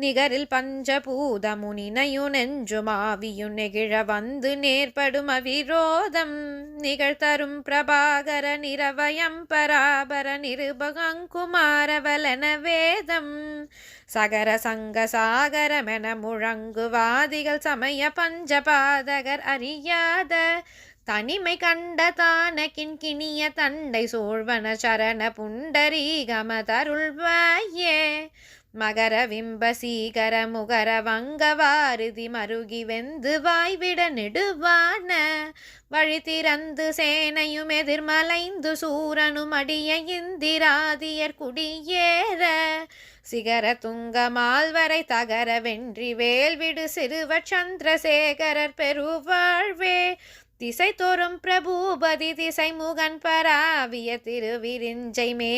நிகரில் பஞ்சபூதமு நினையு நெஞ்சுமாவியு நெகிழ வந்து நேர்படும் அவிரோதம். நிகழ்த்தரும் பிரபாகர நிரவயம் பராபர நிருபகங்குமாரவலன வேதம். சகர சங்க சாகரமென முழங்குவாதிகள் சமய பஞ்சபாதகர் அறியாத. தனிமை கண்ட தான கிண்கிணிய தண்டை சூழ்வன சரண புண்டரீகம தருள்வாயே மகர விம்பசீகர முகர வங்கவாருதி மருகி வெந்து வாய்விட நெடுவான வழி திறந்து சேனையும் எதிர்மலைந்து சூரனும் அடிய இந்திராதியர் குடியேற சிகர துங்கமால்வரை தகர வென்றி வேல்விடு சிறுவ சந்திரசேகரர் பெருவாழ்வே திசை தோறும் பிரபூபதி திசை முகன் பராவிய திருவிரிஞ்சை மே